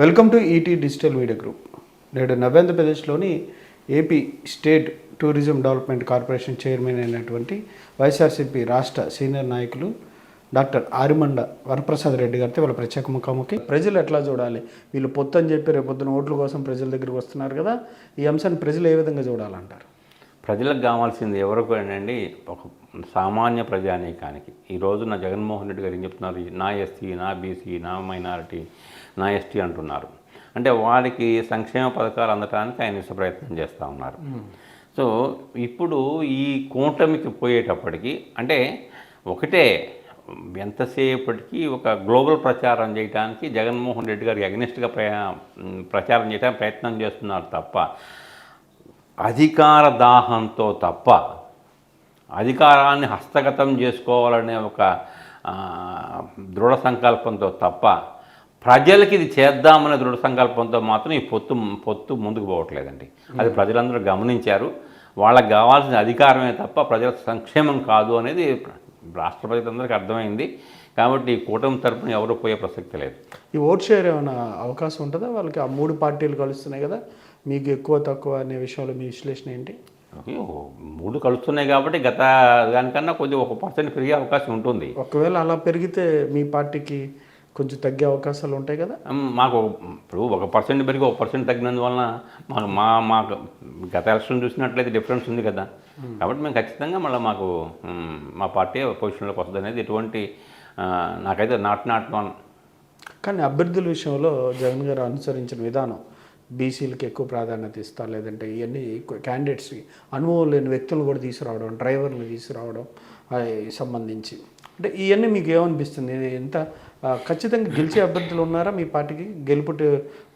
Welcome to ET digital media group నేడు నవ్యాంధ్రప్రదేశ్లోని AP state tourism development corporation chairman అయినటువంటి YSRCP రాష్ట్ర senior నాయకులు doctor Arimanda Varaprasad Reddy గారితో వాళ్ళ ప్రత్యేక ముఖాముఖి. ప్రజలు ఎట్లా చూడాలి? వీళ్ళు పొత్తు అని చెప్పి రేపొద్దున ఓట్ల కోసం ప్రజల దగ్గరికి వస్తున్నారు కదా ఈ అంశాన్ని ప్రజలు ఏ విధంగా చూడాలంటారు? ప్రజలకు కావాల్సింది ఎవరికి అండి ఒక సామాన్య ప్రజానీకానికి. ఈ రోజున జగన్మోహన్ రెడ్డి గారు ఏం చెప్తున్నారు? నా ఎస్సీ నా బీసీ నా మైనారిటీ నా ఎస్టీ అంటున్నారు. అంటే వారికి సంక్షేమ పథకాలు అందటానికి ఆయన ఇష్ట ప్రయత్నం చేస్తూ ఉన్నారు. సో ఇప్పుడు ఈ కూటమికి పోయేటప్పటికి అంటే ఒకటే ఎంతసేపటికి ఒక గ్లోబల్ ప్రచారం చేయడానికి జగన్మోహన్ రెడ్డి గారికి అగ్నిస్ట్గా ప్రచారం చేయడానికి ప్రయత్నం చేస్తున్నారు తప్ప అధికార దాహంతో తప్ప అధికారాన్ని హస్తగతం చేసుకోవాలనే ఒక దృఢ సంకల్పంతో తప్ప ప్రజలకి ఇది చేద్దామనే దృఢ సంకల్పంతో మాత్రం ఈ పొత్తు పొత్తు ముందుకు పోవట్లేదండి. అది ప్రజలందరూ గమనించారు. వాళ్ళకి కావాల్సిన అధికారమే తప్ప ప్రజల సంక్షేమం కాదు అనేది రాష్ట్ర ప్రజలందరికీ అర్థమైంది. కాబట్టి ఈ కూటమి తరపున ఎవరు పోయే ప్రసక్తి లేదు. ఈ ఓట్ షేర్ ఏమైనా అవకాశం ఉంటుందా? వాళ్ళకి ఆ మూడు పార్టీలు కలుస్తున్నాయి కదా మీకు ఎక్కువ తక్కువ అనే విషయంలో మీ విశ్లేషణ ఏంటి? మూడు కలుస్తున్నాయి కాబట్టి గత దానికన్నా కొద్దిగా ఒక పర్సెంట్ పెరిగే అవకాశం ఉంటుంది. ఒకవేళ అలా పెరిగితే మీ పార్టీకి కొంచెం తగ్గే అవకాశాలు ఉంటాయి కదా? మాకు ఇప్పుడు ఒక పర్సెంట్ పెరిగి ఒక పర్సెంట్ తగ్గినందువలన మాకు మా మాకు గత ఎలక్షన్ చూసినట్లయితే డిఫరెన్స్ ఉంది కదా. కాబట్టి మేము ఖచ్చితంగా మళ్ళీ మాకు మ్, పార్టీ పొజిషన్లోకి వస్తుంది అనేది ఎటువంటి నాకైతే నాట్ నాట్ వన్. కానీ అభ్యర్థుల విషయంలో జగన్ గారు అనుసరించిన విధానం బీసీలకి ఎక్కువ ప్రాధాన్యత ఇస్తా లేదంటే ఇవన్నీ క్యాండిడేట్స్కి అనుభవం లేని వ్యక్తులను కూడా తీసుకురావడం డ్రైవర్ని తీసుకురావడం సంబంధించి. అంటే ఇవన్నీ మీకు ఏమనిపిస్తుంది? ఎంత ఖచ్చితంగా గెలిచే అభ్యర్థులు ఉన్నారా మీ పార్టీకి? గెలుపుటి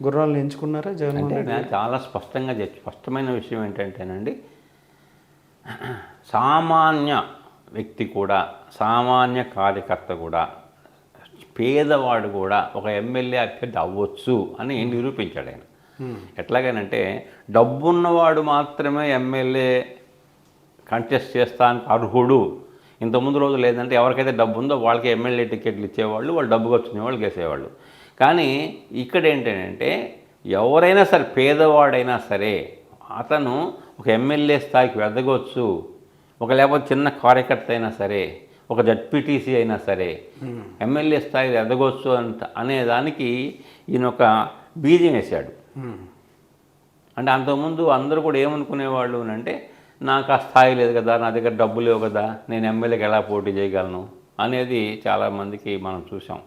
గుర్రాలను ఎంచుకున్నారా జగన్మోహన్ రెడ్డి చాలా స్పష్టంగా చెప్పి స్పష్టమైన విషయం ఏంటంటేనండి సామాన్య వ్యక్తి కూడా సామాన్య కార్యకర్త కూడా పేదవాడు కూడా ఒక ఎమ్మెల్యే అభ్యర్థి అవ్వచ్చు అని నిరూపించాడు ఆయన. ఎట్లాగనంటే డబ్బున్నవాడు మాత్రమే ఎమ్మెల్యే కంటెస్ట్ చేస్తానికి అర్హుడు. ఇంతకుముందు రోజు లేదంటే ఎవరికైతే డబ్బు ఉందో వాళ్ళకి ఎమ్మెల్యే టికెట్లు ఇచ్చేవాళ్ళు వాళ్ళు డబ్బు ఖర్చునే వాళ్ళు వేసేవాళ్ళు. కానీ ఇక్కడ ఏంటంటే ఎవరైనా సరే పేదవాడైనా సరే అతను ఒక ఎమ్మెల్యే స్థాయికి ఎదగవచ్చు ఒక లేకపోతే చిన్న కార్యకర్త అయినా సరే ఒక జడ్పీటీసీ అయినా సరే ఎమ్మెల్యే స్థాయికి ఎదగవచ్చు అంట అనేదానికి ఈయన ఒక బీజం వేశాడు. అంటే అంతకుముందు అందరూ కూడా ఏమనుకునేవాళ్ళు అంటే నాకు ఆ స్థాయి లేదు కదా నా దగ్గర డబ్బు లేవు కదా నేను ఎమ్మెల్యేకి ఎలా పోటీ చేయగలను అనేది చాలామందికి మనం చూసాం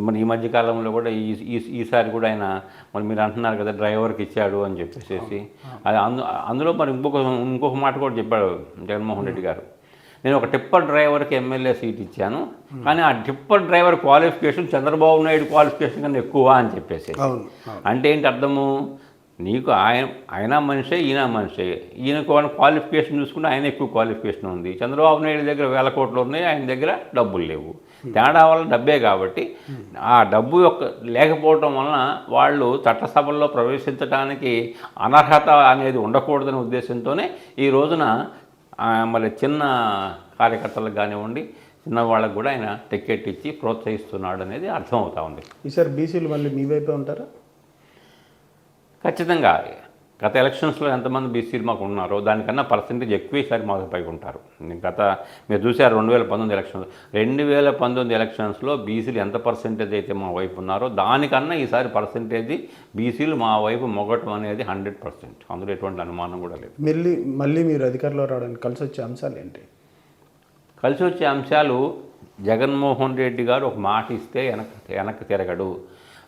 మరి ఈ మధ్య కాలంలో కూడా ఈ ఈసారి కూడా ఆయన మరి మీరు అంటున్నారు కదా డ్రైవర్కి ఇచ్చాడు అని చెప్పేసి అది అందు అందులో మరి ఇంకొక ఇంకొక మాట కూడా చెప్పాడు జగన్మోహన్ రెడ్డి గారు. నేను ఒక టిప్పర్ డ్రైవర్కి ఎమ్మెల్యే సీట్ ఇచ్చాను కానీ ఆ tipper driver qualification Chandrababu Naidu qualification కన్నా ఎక్కువ అని చెప్పేసి అంటే ఏంటి అర్థము? నీకు ఆయన ఆయన మనిషే ఈయన మనిషే. ఈయనకు క్వాలిఫికేషన్ చూసుకుంటే ఆయన ఎక్కువ క్వాలిఫికేషన్ ఉంది. చంద్రబాబు నాయుడు దగ్గర వేల కోట్లు ఉన్నాయి ఆయన దగ్గర డబ్బులు లేవు. తేడా వల్ల డబ్బే కాబట్టి ఆ డబ్బు యొక్క లేకపోవటం వలన వాళ్ళు చట్టసభల్లో ప్రవేశించడానికి అనర్హత అనేది ఉండకూడదనే ఉద్దేశంతోనే ఈ రోజున మరి చిన్న కార్యకర్తలకు కానివ్వండి చిన్న వాళ్ళకు కూడా ఆయన టికెట్ ఇచ్చి ప్రోత్సహిస్తున్నాడు అనేది అర్థమవుతా ఉంది. ఈసారి బీసీలు మళ్ళీ మీ వైపే ఉంటారా? ఖచ్చితంగా. గత ఎలక్షన్స్లో ఎంతమంది బీసీలు మాకు ఉన్నారో దానికన్నా పర్సెంటేజ్ ఎక్కువ ఈసారి మాకు పైకి ఉంటారు. గత మీరు చూసారు రెండు వేల పంతొమ్మిది ఎలక్షన్స్ రెండు వేల పంతొమ్మిది ఎలక్షన్స్లో బీసీలు ఎంత పర్సెంటేజ్ అయితే మా వైపు ఉన్నారో దానికన్నా ఈసారి పర్సెంటేజ్ బీసీలు మా వైపు మొగటం అనేది హండ్రెడ్ పర్సెంట్. అందులో ఎటువంటి అనుమానం కూడా లేదు. మళ్ళీ మళ్ళీ మీరు అధికారంలో రావడానికి కలిసి వచ్చే అంశాలు ఏంటి? కలిసి వచ్చే అంశాలు జగన్మోహన్ రెడ్డి గారు ఒక మాట ఇస్తే వెనక వెనక్కి తిరగడు.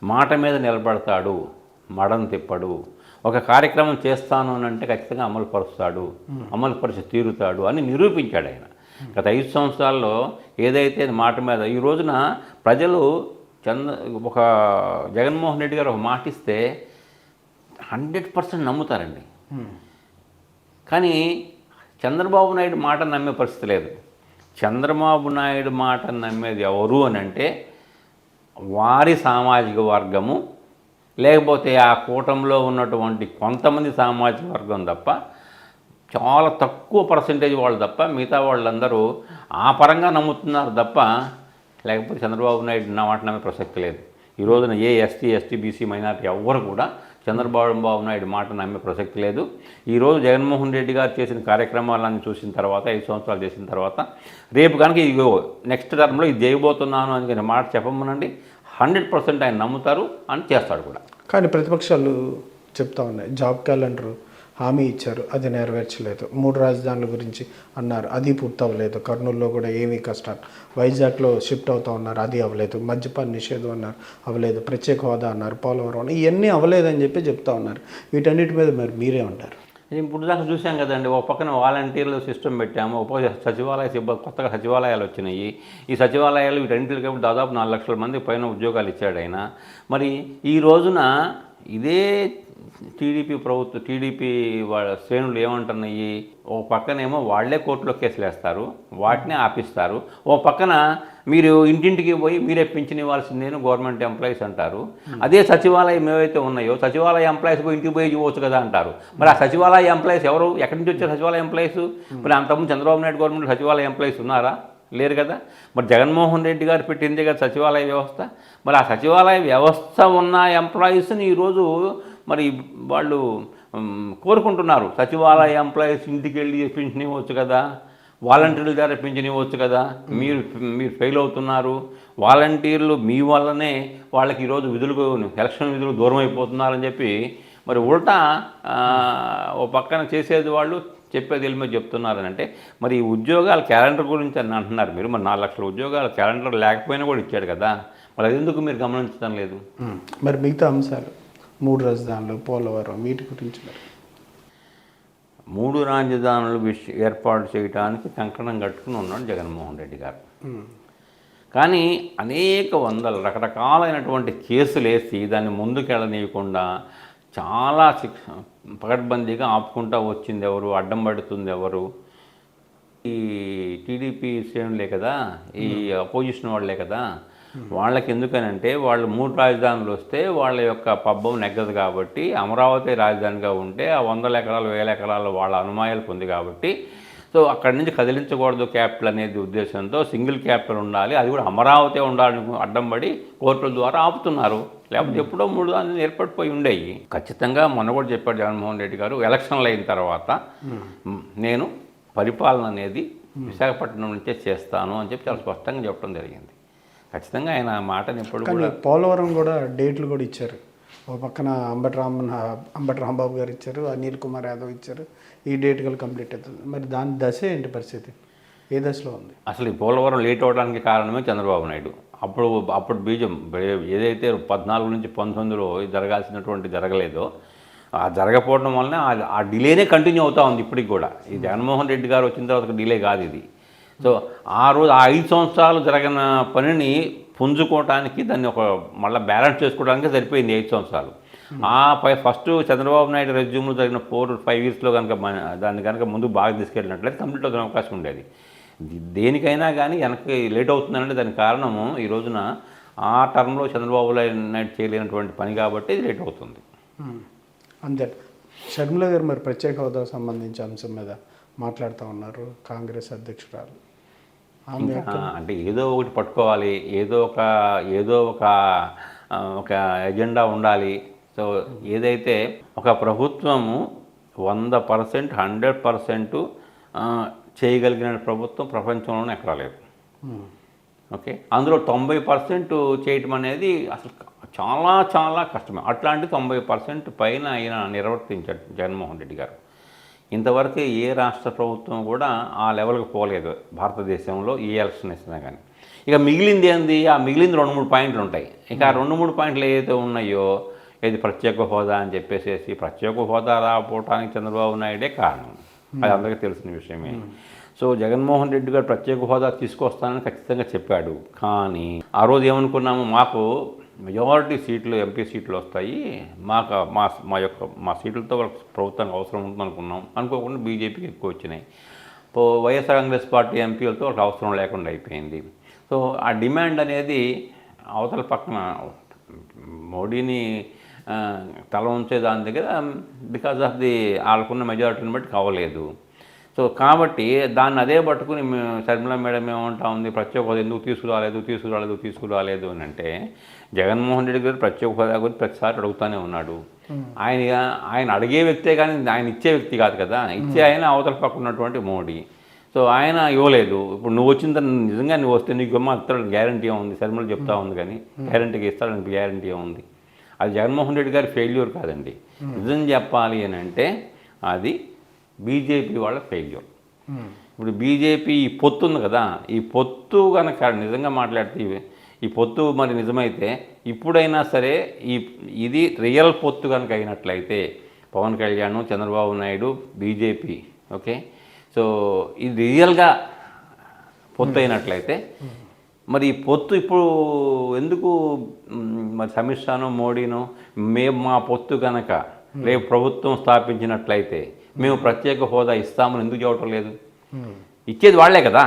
మాట మీద నిలబడతాడు. మడం తిప్పడు. ఒక కార్యక్రమం చేస్తాను అని అంటే ఖచ్చితంగా అమలు పరుస్తాడు అమలు పరిచి తీరుతాడు అని నిరూపించాడు ఆయన. గత ఐదు సంవత్సరాల్లో ఏదైతే మాట మీద ఈ రోజున ప్రజలు చంద్ర ఒక జగన్మోహన్ రెడ్డి గారు ఒక మాట ఇస్తే హండ్రెడ్ పర్సెంట్ నమ్ముతారండి. కానీ చంద్రబాబు నాయుడు మాట నమ్మే పరిస్థితి లేదు. చంద్రబాబు నాయుడు మాట నమ్మేది ఎవరు అని అంటే వారి సామాజిక వర్గము లేకపోతే ఆ కూటంలో ఉన్నటువంటి కొంతమంది సామాజిక వర్గం తప్ప చాలా తక్కువ పర్సంటేజ్ వాళ్ళు తప్ప మిగతా వాళ్ళందరూ ఆ పరంగా నమ్ముతున్నారు తప్ప లేకపోతే చంద్రబాబు నాయుడు నా మాట నమ్మే ప్రసక్తి లేదు. ఈ రోజున ఏ ఎస్టీ ఎస్టీ బీసీ మైనార్టీ ఎవ్వరు కూడా చంద్రబాబు బాబు నాయుడు మాట నమ్మే ప్రసక్తి లేదు. ఈరోజు జగన్మోహన్ రెడ్డి గారు చేసిన కార్యక్రమాలన్నీ చూసిన తర్వాత ఐదు సంవత్సరాలు చేసిన తర్వాత రేపు కనుక ఇగో నెక్స్ట్ టర్మ్లో ఇది చేయబోతున్నాను అని మాట చెప్పమనండి. హండ్రెడ్ పర్సెంట్ ఆయన నమ్ముతారు అని చేస్తాడు కూడా. కానీ ప్రతిపక్షాలు చెప్తా ఉన్నాయి. జాబ్ క్యాలెండర్ హామీ ఇచ్చారు. అది నెరవేర్చలేదు. మూడు రాజధానుల గురించి అన్నారు. అది పూర్తవ్వలేదు. కర్నూలులో కూడా ఏమీ కష్టం వైజాగ్లో షిఫ్ట్ అవుతా ఉన్నారు. అది అవ్వలేదు. మద్యపాన్ నిషేధం అన్నారు. అవ్వలేదు. ప్రత్యేక హోదా అన్నారు. పోలవరం ఇవన్నీ అవ్వలేదని చెప్పి చెప్తా ఉన్నారు. వీటన్నిటి మీద మరి మీరే ఉంటారు? ఇప్పుడు దాకా చూసాం కదండి ఒక పక్కన వాలంటీర్లు సిస్టమ్ పెట్టాము ఒక సచివాలయ సిబ్బంది కొత్తగా సచివాలయాలు వచ్చినాయి. ఈ సచివాలయాలు వీటన్నింటికి దాదాపు నాలుగు లక్షల మంది పైన ఉద్యోగాలు ఇచ్చాడు ఆయన. మరి ఈ రోజున ఇదే టీడీపీ ప్రభుత్వం టీడీపీ వాళ్ళ శ్రేణులు ఏమంటున్నాయి? ఓ పక్కనేమో వాళ్ళే కోర్టులో కేసులు వేస్తారు వాటినే ఆపిస్తారు. ఓ పక్కన మీరు ఇంటింటికి పోయి మీరే పింఛన్ ఇవ్వాల్సిందేను గవర్నమెంట్ ఎంప్లాయీస్ అంటారు. అదే సచివాలయం ఏవైతే ఉన్నాయో సచివాలయ ఎంప్లాయీస్ పోయి ఇంటికి పోయి ఇవ్వచ్చు కదా అంటారు. మరి ఆ సచివాలయ ఎంప్లాయీస్ ఎవరు? ఎక్కడి నుంచి వచ్చారు సచివాలయ ఎంప్లాయీస్? మరి అంతకుముందు చంద్రబాబు నాయుడు గవర్నమెంట్ సచివాలయ ఎంప్లాయీస్ ఉన్నారా? లేరు కదా. మరి జగన్మోహన్ రెడ్డి గారు పెట్టిందే కదా సచివాలయ వ్యవస్థ. మరి ఆ సచివాలయ వ్యవస్థ ఉన్న ఎంప్లాయీస్ని ఈరోజు మరి వాళ్ళు కోరుకుంటున్నారు. సచివాలయ ఎంప్లాయీస్ ఇంటికి వెళ్ళి పింఛన్ ఇవ్వచ్చు కదా. వాలంటీర్ల ద్వారా పింఛన్ ఇవ్వచ్చు కదా. మీరు మీరు ఫెయిల్ అవుతున్నారు. వాలంటీర్లు మీ వల్లనే వాళ్ళకి ఈరోజు విధులకు ఎలక్షన్ విధులు దూరం అయిపోతున్నారని చెప్పి మరి ఉల్టా ఓ పక్కన చేసేది వాళ్ళు చెప్పేది వెళ్ళి చెప్తున్నారు చెప్తున్నారని అంటే మరి ఈ ఉద్యోగాల క్యాలెండర్ గురించి అని అంటున్నారు మీరు. మరి నాలుగు లక్షల ఉద్యోగాల క్యాలెండర్ లేకపోయినా కూడా ఇచ్చాడు కదా. మరి అది ఎందుకు మీరు గమనించడం లేదు? మరి మిగతా అంశాలు? మూడు రాజధానులు పోలవరం వీటి గురించి మూడు రాజధానులు విష ఏర్పాటు చేయడానికి కంకణం కట్టుకుని ఉన్నాడు జగన్మోహన్ రెడ్డి గారు. కానీ అనేక వందల రకరకాలైనటువంటి కేసులు వేసి దాన్ని ముందుకెళ్ళనీయకుండా చాలా శిక్ష పకడ్బందీగా ఆపుకుంటా వచ్చింది ఎవరు అడ్డం పడుతుంది ఎవరు ఈ టీడీపీ శ్రేణులే కదా? ఈ అపోజిషన్ వాళ్ళే కదా? వాళ్ళకి ఎందుకనంటే వాళ్ళు మూడు రాజధానులు వస్తే వాళ్ళ యొక్క పబ్బం నెగ్గదు కాబట్టి అమరావతి రాజధానిగా ఉంటే ఆ వందల ఎకరాలు వేల ఎకరాలు వాళ్ళ అనుమాయాలు ఉంది కాబట్టి సో అక్కడి నుంచి కదిలించకూడదు క్యాపిటల్ అనేది ఉద్దేశంతో సింగిల్ క్యాపిటల్ ఉండాలి. అది కూడా అమరావతి ఉండాలని అడ్డం పడి కోర్టుల ద్వారా ఆపుతున్నారు. లేకపోతే ఎప్పుడో మూడు దాన్ని ఏర్పడిపోయి ఉండేవి ఖచ్చితంగా మొన్న కూడా చెప్పాడు జగన్మోహన్ రెడ్డి గారు ఎలక్షన్లు అయిన తర్వాత నేను పరిపాలన అనేది విశాఖపట్నం నుంచే చేస్తాను అని చెప్పి చాలా స్పష్టంగా చెప్పడం జరిగింది. ఖచ్చితంగా ఆయన మాటని ఎప్పుడు కానీ పోలవరం కూడా డేట్లు కూడా ఇచ్చారు. ఒక పక్కన అంబటి రామన్ అంబటి రాంబాబు గారు ఇచ్చారు అనిల్ కుమార్ యాదవ్ ఇచ్చారు. ఈ డేట్ కల్ కంప్లీట్ అవుతుంది. మరి దాని దశ ఏంటి పరిస్థితి? ఏ దశలో ఉంది? అసలు ఈ పోలవరం లేట్ అవడానికి కారణమే చంద్రబాబు నాయుడు. అప్పుడు అప్పుడు బీజం ఏదైతే పద్నాలుగు నుంచి పంతొమ్మిదిలో జరగాల్సినటువంటి జరగలేదో ఆ జరగకపోవడం వలన ఆ- ఆ డిలేనే కంటిన్యూ అవుతా ఉంది ఇప్పటికి కూడా. ఈ జగన్మోహన్ రెడ్డి గారు వచ్చిన తర్వాత డిలే కాదు ఇది. సో ఆ రోజు ఆ ఐదు సంవత్సరాలు జరగిన పనిని పుంజుకోవటానికి దాన్ని ఒక మళ్ళీ బ్యాలెన్స్ చేసుకోవడానికి సరిపోయింది ఐదు సంవత్సరాలు. ఆ పై ఫస్ట్ చంద్రబాబు నాయుడు రెజ్యూమ్లో జరిగిన ఫోర్ ఫైవ్ ఇయర్స్లో కనుక దాన్ని కనుక ముందు బాగా తీసుకెళ్ళినట్లయితే కంప్లీట్ అవుతున్న అవకాశం ఉండేది. దేనికైనా కానీ వెనక్కి లేట్ అవుతుందంటే దానికి కారణము ఈ రోజున ఆ టర్మ్లో చంద్రబాబు నాయుడు చేయలేనటువంటి పని కాబట్టి లేట్ అవుతుంది. అంతే. షర్మిల గారు మరి ప్రత్యేక హోదా సంబంధించి అంశం మీద మాట్లాడుతూ ఉన్నారు కాంగ్రెస్ అధ్యక్షురాలు. అంటే ఏదో ఒకటి పట్టుకోవాలి ఏదో ఒక ఏదో ఒక ఒక ఎజెండా ఉండాలి. సో ఏదైతే ఒక ప్రభుత్వము వంద పర్సెంట్ హండ్రెడ్ పర్సెంట్ చేయగలిగిన ప్రభుత్వం ప్రపంచంలోనే ఎక్కడా లేదు. ఉమ్. ఓకే? అందులో తొంభై పర్సెంట్ చేయటం అనేది అసలు చాలా చాలా కష్టమే. అట్లాంటి తొంభై పర్సెంట్ పైన ఆయన నిర్వర్తించాడు జగన్మోహన్ రెడ్డి గారు. ఇంతవరకు ఏ రాష్ట్ర ప్రభుత్వం కూడా ఆ లెవెల్కి పోలేదు భారతదేశంలో ఏ ఎలక్షన్ ఇచ్చినా కానీ. ఇక మిగిలింది ఏంది? ఆ మిగిలింది రెండు మూడు పాయింట్లు ఉంటాయి. ఇక ఆ రెండు మూడు పాయింట్లు ఏదైతే ఉన్నాయో ఇది ప్రత్యేక హోదా అని చెప్పేసేసి ప్రత్యేక హోదా రాకపోవటానికి చంద్రబాబు నాయుడే కారణం. అది అందరికీ తెలిసిన విషయమే. సో జగన్మోహన్ రెడ్డి గారు ప్రత్యేక హోదా తీసుకొస్తానని ఖచ్చితంగా చెప్పాడు. కానీ ఆ రోజు ఏమనుకున్నాము? మాకు మెజారిటీ సీట్లు ఎంపీ సీట్లు వస్తాయి. మాకు మా మా యొక్క మా సీట్లతో వాళ్ళకి ప్రభుత్వానికి అవసరం ఉంటుంది అనుకున్నాం. అనుకోకుండా బీజేపీకి ఎక్కువ వచ్చినాయి. సో వైఎస్ఆర్ కాంగ్రెస్ పార్టీ ఎంపీలతో వాళ్ళకి అవసరం లేకుండా అయిపోయింది. సో ఆ డిమాండ్ అనేది అవతల పక్కన మోడీని తల ఉంచే దాని దగ్గర బికాజ్ ఆఫ్ ది వాళ్ళకున్న మెజారిటీని బట్టి కావలేదు. సో కాబట్టి దాన్ని అదే పట్టుకుని శర్మిల మేడం ఏమంటా ఉంది? ప్రత్యేక హోదా ఎందుకు తీసుకురాలేదు? తీసుకురాలేదు? తీసుకురాలేదు అని అంటే జగన్మోహన్ రెడ్డి గారు ప్రత్యేక హోదా గురించి ప్రతిసారి అడుగుతూనే ఉన్నాడు. ఆయన ఆయన అడిగే వ్యక్తే కానీ ఆయన ఇచ్చే వ్యక్తి కాదు కదా? ఇచ్చే ఆయన అవతల పక్క ఉన్నటువంటి మోడీ. సో ఆయన ఇవ్వలేదు. ఇప్పుడు నువ్వు వచ్చిన నిజంగా నువ్వు వస్తే నీకు ఇస్తాడు గ్యారంటీ ఏముంది శర్మలు చెప్తా ఉంది కానీ గ్యారంటీకి ఇస్తాడని గ్యారంటీ ఏముంది అది జగన్మోహన్ రెడ్డి గారి ఫెయిల్యూర్ కాదండి. నిజం చెప్పాలి అని అంటే అది బీజేపీ వాళ్ళ ఫెయిల్యూర్ ఇప్పుడు బీజేపీ ఈ పొత్తు ఉంది కదా ఈ పొత్తు కనుక నిజంగా మాట్లాడితే ఈ పొత్తు మరి నిజమైతే ఇప్పుడైనా సరే ఈ ఇది రియల్ పొత్తు కనుక అయినట్లయితే Pawan Kalyan Chandrababu Naidu BJP okay? So ఇది రియల్గా పొత్తు అయినట్లయితే మరి ఈ పొత్తు ఇప్పుడు ఎందుకు మరి అమిత్ షాను మోడీను మేము మా పొత్తు కనుక రేపు ప్రభుత్వం స్థాపించినట్లయితే మేము ప్రత్యేక హోదా ఇస్తామని ఎందుకు చెప్పడం లేదు? ఇచ్చేది వాళ్ళే కదా.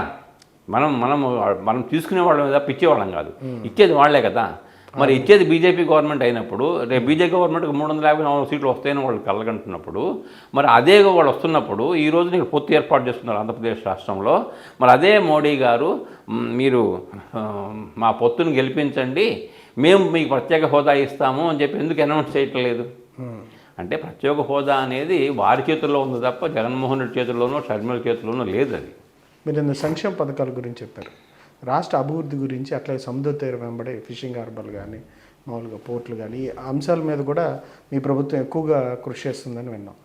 మనం మనం మనం తీసుకునే వాళ్ళం తప్ప ఇచ్చేవాళ్ళం కాదు. ఇచ్చేది వాళ్ళే కదా. మరి ఇచ్చేది బీజేపీ గవర్నమెంట్ అయినప్పుడు రేపు బీజేపీ గవర్నమెంట్కి మూడు వందల యాభై నాలుగు సీట్లు వస్తాయని వాళ్ళు కలగంటున్నప్పుడు మరి అదే వాళ్ళు వస్తున్నప్పుడు ఈ రోజు నీకు పొత్తు ఏర్పాటు చేస్తున్నారు ఆంధ్రప్రదేశ్ రాష్ట్రంలో. మరి అదే మోడీ గారు మీరు మా పొత్తును గెలిపించండి మేము మీకు ప్రత్యేక హోదా ఇస్తాము అని చెప్పి ఎందుకు అనౌన్స్ చేయట్లేదు? అంటే ప్రత్యేక హోదా అనేది వారి చేతుల్లో ఉంది తప్ప జగన్మోహన్ రెడ్డి చేతుల్లోనో షర్మిల చేతుల్లోనో లేదు అది మీరు నిన్న సంక్షేమ పథకాల గురించి చెప్పారు. రాష్ట్ర అభివృద్ధి గురించి అట్లాగే సముద్ర తీరం వెంబడే ఫిషింగ్ హార్బర్లు కానీ మామూలుగా పోర్ట్లు కానీ ఈ అంశాల మీద కూడా మీ ప్రభుత్వం ఎక్కువగా కృషి చేస్తుందని విన్నాం.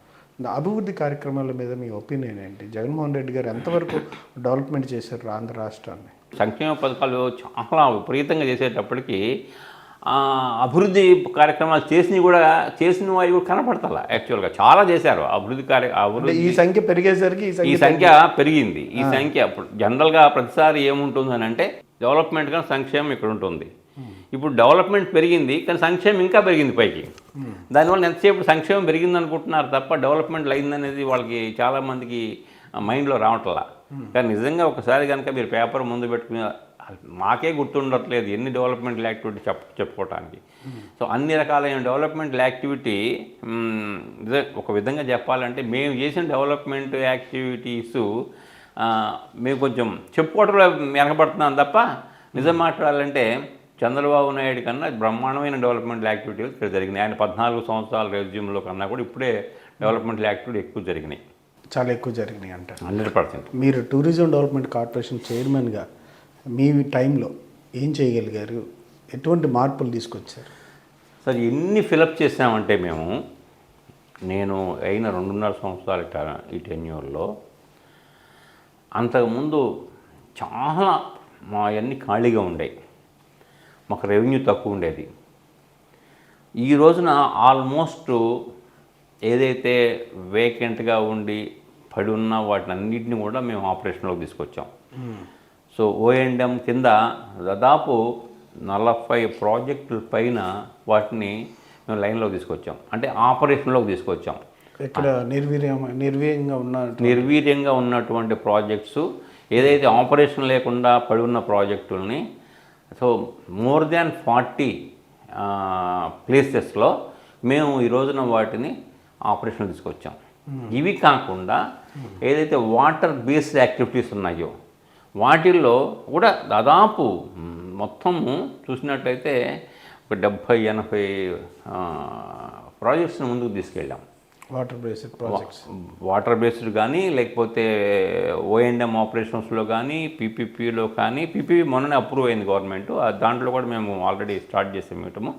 అభివృద్ధి కార్యక్రమాల మీద మీ ఒపీనియన్ ఏంటి? జగన్మోహన్ రెడ్డి గారు ఎంతవరకు డెవలప్మెంట్ చేశారు ఆంధ్ర రాష్ట్రాన్ని? సంక్షేమ పథకాలు చాలా విపరీతంగా చేసేటప్పటికీ అభివృద్ధి కార్యక్రమాలు చేసినవి కూడా చేసిన వారి కూడా కనపడతల యాక్చువల్గా చాలా చేశారు అభివృద్ధి కార్య అభివృద్ధి ఈ సంఖ్య పెరిగేసరికి ఈ సంఖ్య పెరిగింది. ఈ సంఖ్య ఇప్పుడు జనరల్గా ప్రతిసారి ఏముంటుందని అంటే డెవలప్మెంట్ కానీ సంక్షేమం ఇక్కడ ఉంటుంది. ఇప్పుడు డెవలప్మెంట్ పెరిగింది కానీ సంక్షేమం ఇంకా పెరిగింది పైకి. దానివల్ల ఎంతసేపు సంక్షేమం పెరిగింది అనుకుంటున్నారు తప్ప డెవలప్మెంట్ అయిందనేది వాళ్ళకి చాలామందికి మైండ్లో రావట్లా. కానీ నిజంగా ఒకసారి కనుక మీరు పేపర్ ముందు పెట్టుకుని మాకే గుర్తుండట్లేదు ఎన్ని డెవలప్మెంట్ యాక్టివిటీ చెప్ చెప్పుకోవటానికి సో అన్ని రకాలైన డెవలప్మెంట్ యాక్టివిటీ ఒక విధంగా చెప్పాలంటే మేము చేసిన డెవలప్మెంట్ యాక్టివిటీస్ మేము కొంచెం చెప్పుకోవడంలో వెనకబడుతున్నాం తప్ప నిజం మాట్లాడాలంటే చంద్రబాబు నాయుడు కన్నా బ్రహ్మాండమైన డెవలప్మెంట్ యాక్టివిటీలు ఇక్కడ జరిగినాయి. ఆయన పద్నాలుగు సంవత్సరాల రెజ్యూమ్లో కన్నా కూడా ఇప్పుడే డెవలప్మెంట్ యాక్టివిటీ ఎక్కువ జరిగినాయి. చాలా ఎక్కువ జరిగినాయి అంటారు. Hundred percent. మీరు టూరిజం డెవలప్మెంట్ కార్పొరేషన్ చైర్మన్గా మీ టైంలో ఏం చేయగలిగారు? ఎటువంటి మార్పులు తీసుకొచ్చారు? సార్ ఎన్ని ఫిలప్ చేసామంటే మేము నేను అయిన రెండున్నర సంవత్సరాల ఈ టెన్యూర్లో అంతకుముందు చాలా మా అన్నీ ఖాళీగా ఉండేవి. మాకు రెవెన్యూ తక్కువ ఉండేది. ఈ రోజున ఆల్మోస్ట్ ఏదైతే వేకెంట్గా ఉండి పడి ఉన్న వాటిని అన్నింటిని కూడా మేము ఆపరేషన్లోకి తీసుకొచ్చాం. సో ఓఎండ్ఎం కింద దాదాపు నలభై ప్రాజెక్టుల పైన వాటిని మేము లైన్లో తీసుకొచ్చాం. అంటే ఆపరేషన్లోకి తీసుకొచ్చాం. ఇక్కడ నిర్వీర్యం నిర్వీర్యంగా ఉన్న నిర్వీర్యంగా ఉన్నటువంటి ప్రాజెక్ట్స్ ఏదైతే ఆపరేషన్ లేకుండా పడి ఉన్న ప్రాజెక్టుల్ని సో మోర్ దాన్ ఫార్టీ ప్లేసెస్లో మేము ఈ రోజున వాటిని ఆపరేషన్ తీసుకొచ్చాం. ఇవి కాకుండా ఏదైతే వాటర్ బేస్డ్ యాక్టివిటీస్ ఉన్నాయో వాటిల్లో కూడా దాదాపు మొత్తము చూసినట్టయితే ఒక డెబ్భై ఎనభై ప్రాజెక్ట్స్ని ముందుకు తీసుకెళ్ళాం. Water based projects water based కానీ లేకపోతే ఓఎండ్ఎం ఆపరేషన్స్లో కానీ పీపీపీలో కానీ పీపీపీ మొన్ననే అప్రూవ్ అయింది గవర్నమెంట్ దాంట్లో కూడా మేము ఆల్రెడీ స్టార్ట్ చేసాం ఇవ్వటము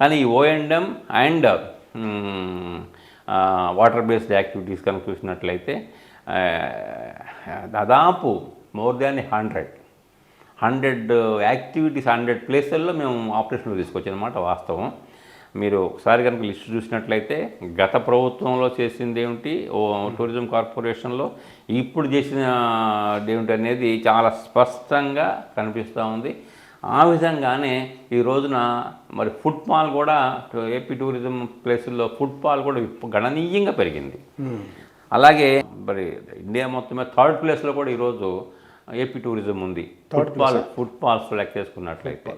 కానీ ఈ O and M and water based activities కనుక చూసినట్లయితే దాదాపు more than hundred. Hundred activities hundred ప్లేసుల్లో మేము ఆపరేషన్లో తీసుకొచ్చాం అనమాట వాస్తవం. మీరు ఒకసారి కనుక లిస్ట్ చూసినట్లయితే గత ప్రభుత్వంలో చేసింది ఏమిటి? ఓ టూరిజం కార్పొరేషన్లో ఇప్పుడు చేసిన ఏమిటి అనేది చాలా స్పష్టంగా కనిపిస్తూ ఉంది. ఆ విధంగానే ఈ రోజున మరి ఫుట్బాల్ కూడా ఏపీ టూరిజం ప్లేసుల్లో ఫుట్బాల్ కూడా గణనీయంగా పెరిగింది. అలాగే మరి ఇండియా మొత్తం మీద థర్డ్ ప్లేస్లో కూడా ఈరోజు ఏపీ టూరిజం ఉంది. ఫుట్బాల్ ఫుట్బాల్స్ లెక్క చేసుకున్నట్లయితే.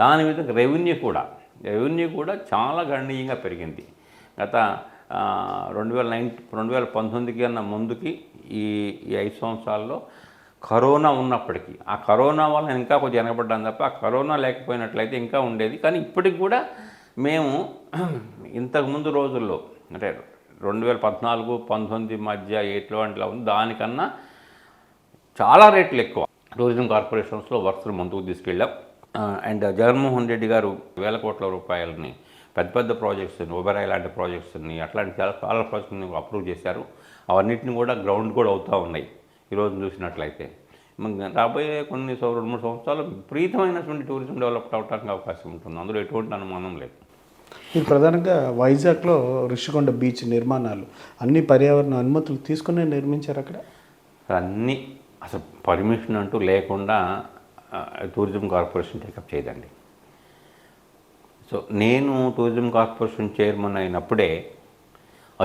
దాని మీద రెవెన్యూ కూడా రెవెన్యూ కూడా చాలా గణనీయంగా పెరిగింది. గత రెండు వేల నైన్టీ రెండు వేల పంతొమ్మిదికి అన్న ముందుకి ఈ ఈ ఐదు సంవత్సరాల్లో కరోనా ఉన్నప్పటికీ ఆ కరోనా వల్ల ఇంకా కొంచెం వెనకబడ్డాను తప్ప ఆ కరోనా లేకపోయినట్లయితే ఇంకా ఉండేది. కానీ ఇప్పటికి కూడా మేము ఇంతకుముందు రోజుల్లో అంటే రెండు వేల పద్నాలుగు పంతొమ్మిది మధ్య ఎట్లాంటిలా ఉంది దానికన్నా చాలా రేట్లు ఎక్కువ. టూరిజం కార్పొరేషన్స్లో వర్క్స్ని ముందుకు తీసుకెళ్ళాం. అండ్ జగన్మోహన్ రెడ్డి గారు వేల కోట్ల రూపాయలని పెద్ద పెద్ద ప్రాజెక్ట్స్ని ఒబెరాయ్ లాంటి ప్రాజెక్ట్స్ని అట్లాంటి చాలా చాలా ప్రాజెక్ట్స్ని అప్రూవ్ చేశారు. అవన్నిటిని కూడా గ్రౌండ్ కూడా అవుతూ ఉన్నాయి ఈరోజు చూసినట్లయితే. రాబోయే కొన్ని రెండు మూడు సంవత్సరాలు విపరీతమైనటువంటి టూరిజం డెవలప్ అవడానికి అవకాశం ఉంటుంది. అందులో ఎటువంటి అనుమానం లేదు. మీరు ప్రధానంగా వైజాగ్లో ఋషికొండ బీచ్ నిర్మాణాలు. అన్ని పర్యావరణ అనుమతులు తీసుకునే నిర్మించారు అక్కడ? అన్నీ అసలు పర్మిషన్ అంటూ లేకుండా టూరిజం కార్పొరేషన్ టేకప్ చేయదండి. సో నేను టూరిజం కార్పొరేషన్ చైర్మన్ అయినప్పుడే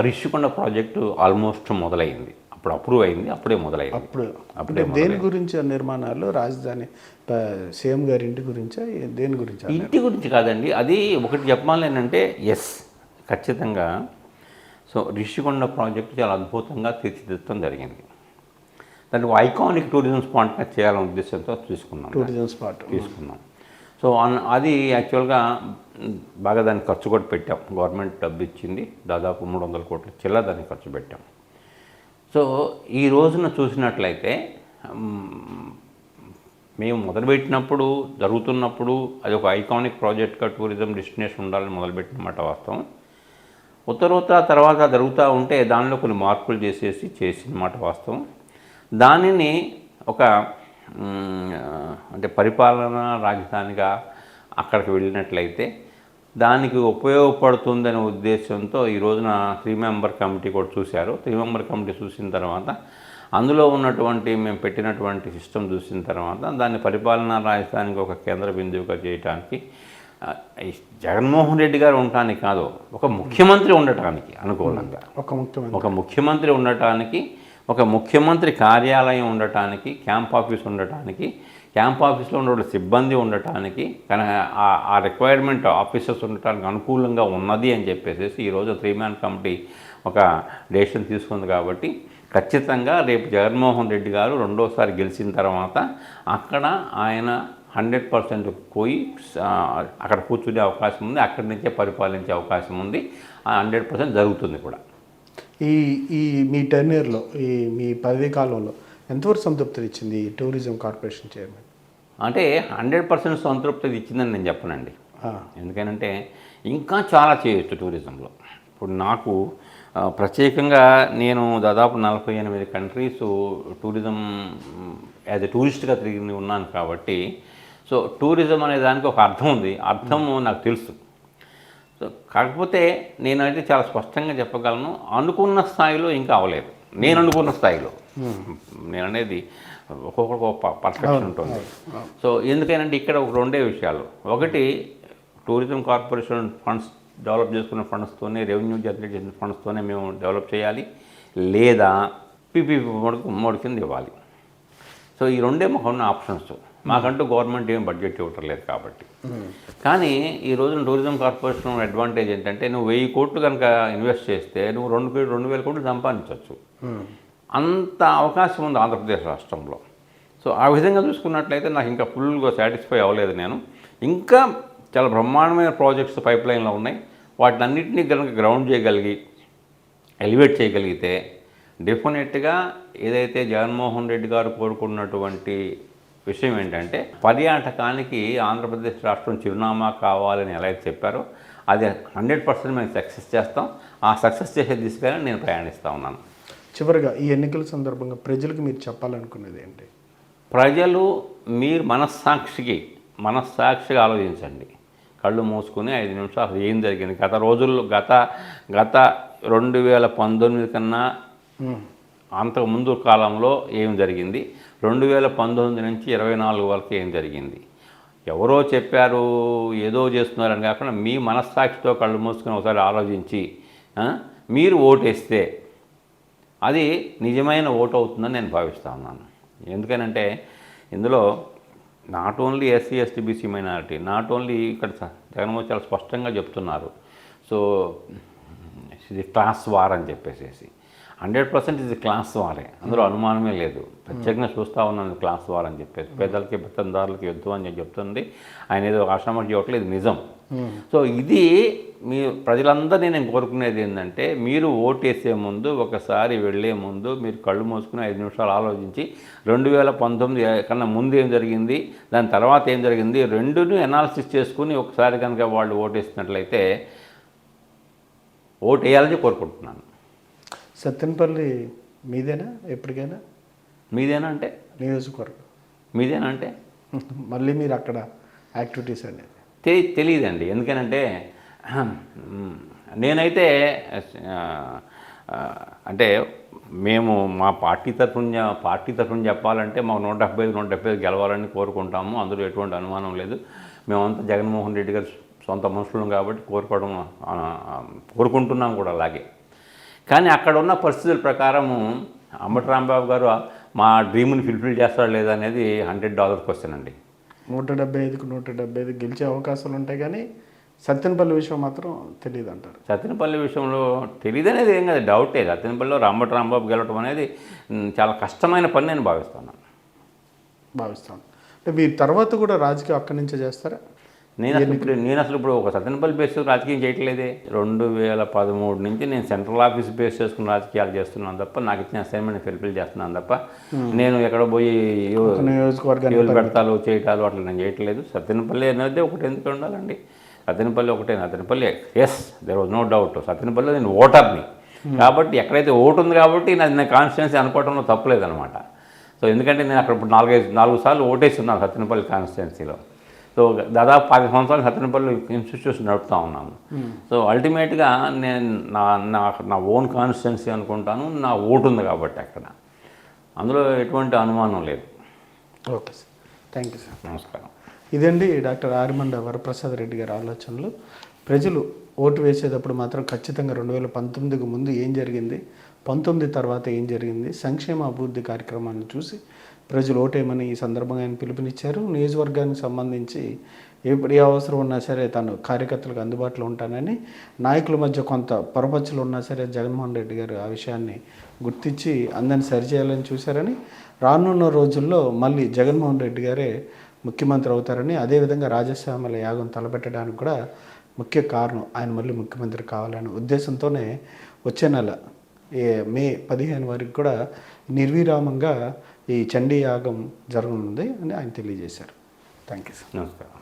రిషికొండ ప్రాజెక్టు ఆల్మోస్ట్ మొదలైంది. అప్పుడు అప్రూవ్ అయింది అప్పుడే మొదలైంది. అప్పుడు. అప్పుడే దేని గురించి నిర్మాణాలు రాజధాని సీఎం గారి ఇంటి గురించా? దేని గురించి ఇంటి గురించి కాదండి. అది ఒకటి చెప్పాలి ఏంటంటే ఎస్ ఖచ్చితంగా. సో రిషికొండ ప్రాజెక్టు చాలా అద్భుతంగా తీర్చిదిద్దడం జరిగింది. దాన్ని ఐకానిక్ టూరిజం స్పాట్గా చేయాలనే ఉద్దేశంతో తీసుకున్నాం టూరిజం స్పాట్. తీసుకున్నాం సో అన్- అది యాక్చువల్గా బాగా దానికి ఖర్చు కూడా పెట్టాం. గవర్నమెంట్ డబ్బు ఇచ్చింది. దాదాపు మూడు వందల కోట్ల చిల్ల దానికి ఖర్చు పెట్టాం. సో ఈ రోజున చూసినట్లయితే మేము మొదలుపెట్టినప్పుడు జరుగుతున్నప్పుడు అది ఒక ఐకానిక్ ప్రాజెక్ట్గా టూరిజం డెస్టినేషన్ ఉండాలని మొదలుపెట్టినమాట వాస్తవం. ఉత్తరోత్తర తర్వాత జరుగుతూ ఉంటే దానిలో కొన్ని మార్పులు చేసేసి చేసిన మాట వాస్తవం. దానిని ఒక అంటే పరిపాలనా రాజధానిగా అక్కడికి వెళ్ళినట్లయితే దానికి ఉపయోగపడుతుందనే ఉద్దేశంతో ఈ రోజున త్రీ మెంబర్ కమిటీ కూడా చూశారు. త్రీ మెంబర్ కమిటీ చూసిన తర్వాత అందులో ఉన్నటువంటి మేము పెట్టినటువంటి సిస్టమ్ చూసిన తర్వాత దాన్ని పరిపాలనా రాజధానికి ఒక కేంద్ర బిందువుగా ఈ జగన్మోహన్ రెడ్డి గారు ఉండటానికి కాదు ఒక ముఖ్యమంత్రి ఉండటానికి అనుకూలంగా. ఒక ముఖ్యమంత్రి. ఒక ముఖ్యమంత్రి ఉండటానికి ఒక ముఖ్యమంత్రి కార్యాలయం ఉండటానికి క్యాంప్ ఆఫీస్ ఉండటానికి క్యాంప్ ఆఫీస్లో ఉన్న సిబ్బంది ఉండటానికి ఆ- రిక్వైర్మెంట్ ఆఫీసర్స్ ఉండటానికి అనుకూలంగా ఉన్నది అని చెప్పేసి ఈరోజు త్రీ మ్యాన్ కమిటీ ఒక డెసిషన్ తీసుకుంది కాబట్టి ఖచ్చితంగా రేపు జగన్మోహన్ రెడ్డి గారు రెండోసారి గెలిచిన తర్వాత అక్కడ ఆయన హండ్రెడ్ పర్సెంట్ పోయి అక్కడ కూర్చునే అవకాశం ఉంది అక్కడి నుంచే పరిపాలించే అవకాశం ఉంది. హండ్రెడ్ పర్సెంట్ జరుగుతుంది కూడా. ఈ ఈ మీ టెన్యూర్లో ఈ మీ పదవీ కాలంలో ఎంతవరకు సంతృప్తి ఇచ్చింది ఈ టూరిజం కార్పొరేషన్ చైర్మన్? అంటే హండ్రెడ్ పర్సెంట్ సంతృప్తి ఇచ్చిందని నేను చెప్పనండి. ఎందుకనంటే ఇంకా చాలా చేయొచ్చు టూరిజంలో. ఇప్పుడు నాకు ప్రత్యేకంగా నేను దాదాపు నలభై ఎనిమిది కంట్రీస్ టూరిజం యాజ్ ఎ టూరిస్ట్గా తిరిగి ఉన్నాను కాబట్టి సో టూరిజం అనే దానికి ఒక అర్థం ఉంది. అర్థం నాకు తెలుసు. కాకపోతే నేనైతే చాలా స్పష్టంగా చెప్పగలను అనుకున్న స్థాయిలో ఇంకా అవ్వలేదు. నేను అనుకున్న స్థాయిలో. నేను అనేది ఒక్కొక్కరికి ఒక పర్ఫెక్షన్ ఉంటుంది. సో ఎందుకనంటే ఇక్కడ ఒక రెండే విషయాలు. ఒకటి టూరిజం కార్పొరేషన్ ఫండ్స్ డెవలప్ చేసుకున్న ఫండ్స్తోనే రెవెన్యూ జనరేట్ చేసిన ఫండ్స్తోనే మేము డెవలప్ చేయాలి. లేదా పీపీపీ మోడకు మోడ్ కింద ఇవ్వాలి. సో ఈ రెండే మాకు ఉన్న ఆప్షన్స్. మాకంటూ గవర్నమెంట్ ఏం బడ్జెట్ ఇవ్వటం లేదు కాబట్టి. కానీ ఈ రోజున టూరిజం కార్పొరేషన్ అడ్వాంటేజ్ ఏంటంటే నువ్వు వెయ్యి కోట్లు కనుక ఇన్వెస్ట్ చేస్తే నువ్వు రెండు కో- రెండు వేల కోట్లు సంపాదించవచ్చు అంత అవకాశం ఉంది ఆంధ్రప్రదేశ్ రాష్ట్రంలో. సో ఆ విధంగా చూసుకున్నట్లయితే నాకు ఇంకా ఫుల్గా సాటిస్ఫై అవ్వలేదు నేను. ఇంకా చాలా బ్రహ్మాండమైన ప్రాజెక్ట్స్ పైప్ లైన్లో ఉన్నాయి. వాటినన్నింటినీ కనుక గ్రౌండ్ చేయగలిగి ఎలివేట్ చేయగలిగితే డెఫినెట్గా ఏదైతే జగన్మోహన్ రెడ్డి గారు కోరుకున్నటువంటి విషయం ఏంటంటే పర్యాటకానికి ఆంధ్రప్రదేశ్ రాష్ట్రం చిరునామా కావాలని ఎలా అయితే చెప్పారో అది హండ్రెడ్ పర్సెంట్ మేము సక్సెస్ చేస్తాం. ఆ సక్సెస్ చేసే దిశగా నేను ప్రయాణిస్తూ ఉన్నాను. చివరిగా ఈ ఎన్నికల సందర్భంగా ప్రజలకు మీరు చెప్పాలనుకున్నది ఏంటి? ప్రజలు మీరు మనస్సాక్షికి మనస్సాక్షిగా ఆలోచించండి. కళ్ళు మూసుకుని ఐదు నిమిషాలు ఏం జరిగింది? గత రోజుల్లో గత గత రెండు వేల పంతొమ్మిది కన్నా అంతకు ముందు కాలంలో ఏం జరిగింది? రెండు వేల పంతొమ్మిది నుంచి ఇరవై నాలుగు వరకు ఏం జరిగింది? ఎవరో చెప్పారు ఏదో చేస్తున్నారని కాకుండా మీ మనస్సాక్షితో కళ్ళు మూసుకుని ఒకసారి ఆలోచించి మీరు ఓటేస్తే అది నిజమైన ఓటు అవుతుందని నేను భావిస్తా ఉన్నాను. ఎందుకనంటే ఇందులో not only SC ST BC minority not only ఇక్కడ జగన్మోహన్ చాలా స్పష్టంగా చెప్తున్నారు. సో ఇది క్లాస్ వార్ అని చెప్పేసేసి. హండ్రెడ్ పర్సెంట్ ఇది క్లాస్ వారే. అందులో అనుమానమే లేదు. ప్రత్యేకంగా చూస్తూ ఉన్నాను క్లాస్ వార్ అని చెప్పేసి పేదలకి బెత్తందారులకి యుద్ధం అని చెప్తుంది. ఆయన ఏదో ఆశ్రమం చేయట్లేదు ఇది నిజం. సో ఇది మీ ప్రజలందరినీ నేను కోరుకునేది ఏంటంటే మీరు ఓటేసే ముందు ఒకసారి వెళ్ళే ముందు మీరు కళ్ళు మూసుకుని ఐదు నిమిషాలు ఆలోచించి రెండు వేల పంతొమ్మిది కన్నా ముందు ఏం జరిగింది దాని తర్వాత ఏం జరిగింది రెండును ఎనాలిసిస్ చేసుకుని ఒకసారి కనుక వాళ్ళు ఓటేసినట్లయితే ఓటు వేయాలని కోరుకుంటున్నాను. సత్తెనపల్లి మీదేనా? ఎప్పటికైనా? మీదేనా అంటే? నియోజకవర్గం. మీదేనా అంటే? మళ్ళీ మీరు అక్కడ యాక్టివిటీస్ అనేది తెలి తెలియదండి ఎందుకనంటే నేనైతే అంటే మేము మా పార్టీ తరఫున పార్టీ తరఫున చెప్పాలంటే మాకు నూట డెబ్బై ఐదు నూట డెబ్బై ఐదు గెలవాలని కోరుకుంటాము. అందులో ఎటువంటి అనుమానం లేదు. మేమంతా జగన్మోహన్ రెడ్డి గారు సొంత మనుషులం కాబట్టి కోరుకోవడం కోరుకుంటున్నాం కూడా అలాగే. కానీ అక్కడ ఉన్న పరిస్థితుల ప్రకారము అంబటి రాంబాబు గారు మా డ్రీమ్ని ఫుల్ఫిల్ చేస్తాడా లేదా అనేది హండ్రెడ్ డాలర్ క్వశ్చన్ అండి. నూట డెబ్బై ఐదుకు నూట డెబ్బై ఐదు గెలిచే అవకాశాలు ఉంటాయి కానీ సత్యనపల్లి విషయం మాత్రం తెలియదు అంటారు. సత్యనపల్లి విషయంలో తెలియదనేది ఏం కాదు డౌటే. సత్యనపల్లిలో రాంబటి రాంబాబు గెలవడం అనేది చాలా కష్టమైన పని నేను భావిస్తున్నాను భావిస్తాను. అంటే మీరు తర్వాత కూడా రాజకీయం అక్కడి నుంచే చేస్తారా? నేను అసలు ఇప్పుడు నేను అసలు ఇప్పుడు ఒక సత్యనపల్లి బేస్ రాజకీయం చేయట్లేదే. రెండు వేల పదమూడు నుంచి నేను సెంట్రల్ ఆఫీస్ బేస్ చేసుకుని రాజకీయాలు చేస్తున్నాను తప్ప నాకు ఇచ్చిన అసైన్మెంట్ ఫిల్ఫిల్ చేస్తున్నాను తప్ప నేను ఎక్కడ పోయి ఎవరు పెడతాలు చేయటాలు అట్లా నేను చేయట్లేదు. సత్యనపల్లి అనేది ఒకటి ఎందుకు ఉండాలండి? సత్యనపల్లి ఒకటే Satyanapalli yes there was no doubt Satyanapalli నేను ఓటర్ని. కాబట్టి ఎక్కడైతే ఓటు ఉంది కాబట్టి నాది నా కాన్స్టిట్యున్సీ అనుకోవడంలో తప్పులేదనమాట సో ఎందుకంటే నేను అక్కడ ఇప్పుడు నాలుగైదు నాలుగు సార్లు ఓటేసి ఉన్నాను సత్యనపల్లి కాన్స్టిట్యున్సీలో సో దాదాపు పది సంవత్సరాలు సత్యనపల్లి ఇన్స్టిట్యూషన్ నడుపుతూ ఉన్నాను సో అల్టిమేట్గా నేను నా నా నా ఓన్ కాన్స్టిట్యున్సీ అనుకుంటాను నా ఓటు ఉంది కాబట్టి అక్కడ. అందులో ఎటువంటి అనుమానం లేదు. Okay sir. Thank you sir. నమస్కారం. ఇదండి డాక్టర్ ఆరిమండ వరప్రసాద్ రెడ్డి గారి ఆలోచనలు. ప్రజలు ఓటు వేసేటప్పుడు మాత్రం ఖచ్చితంగా రెండు వేల పంతొమ్మిదికి ముందు ఏం జరిగింది పంతొమ్మిది తర్వాత ఏం జరిగింది సంక్షేమ అభివృద్ధి కార్యక్రమాన్ని చూసి ప్రజలు ఓటేయమని ఈ సందర్భంగా ఆయన పిలుపునిచ్చారు. నియోజకవర్గానికి సంబంధించి ఎప్పుడు ఏ అవసరం ఉన్నా సరే తను కార్యకర్తలకు అందుబాటులో ఉంటానని నాయకుల మధ్య కొంత పొరపచ్చులు ఉన్నా సరే జగన్మోహన్ రెడ్డి గారు ఆ విషయాన్ని గుర్తించి అందరిని సరిచేయాలని చూశారని రానున్న రోజుల్లో మళ్ళీ జగన్మోహన్ రెడ్డి గారే ముఖ్యమంత్రి అవుతారని అదేవిధంగా రాజశ్యామల యాగం తలపెట్టడానికి కూడా ముఖ్య కారణం ఆయన మళ్ళీ ముఖ్యమంత్రి కావాలనే ఉద్దేశంతోనే వచ్చే నెల ఏ మే పదిహేను వరకు కూడా నిర్విరామంగా ఈ చండీ యాగం జరగనుంది అని ఆయన తెలియజేశారు. Thank you sir. నమస్కారం.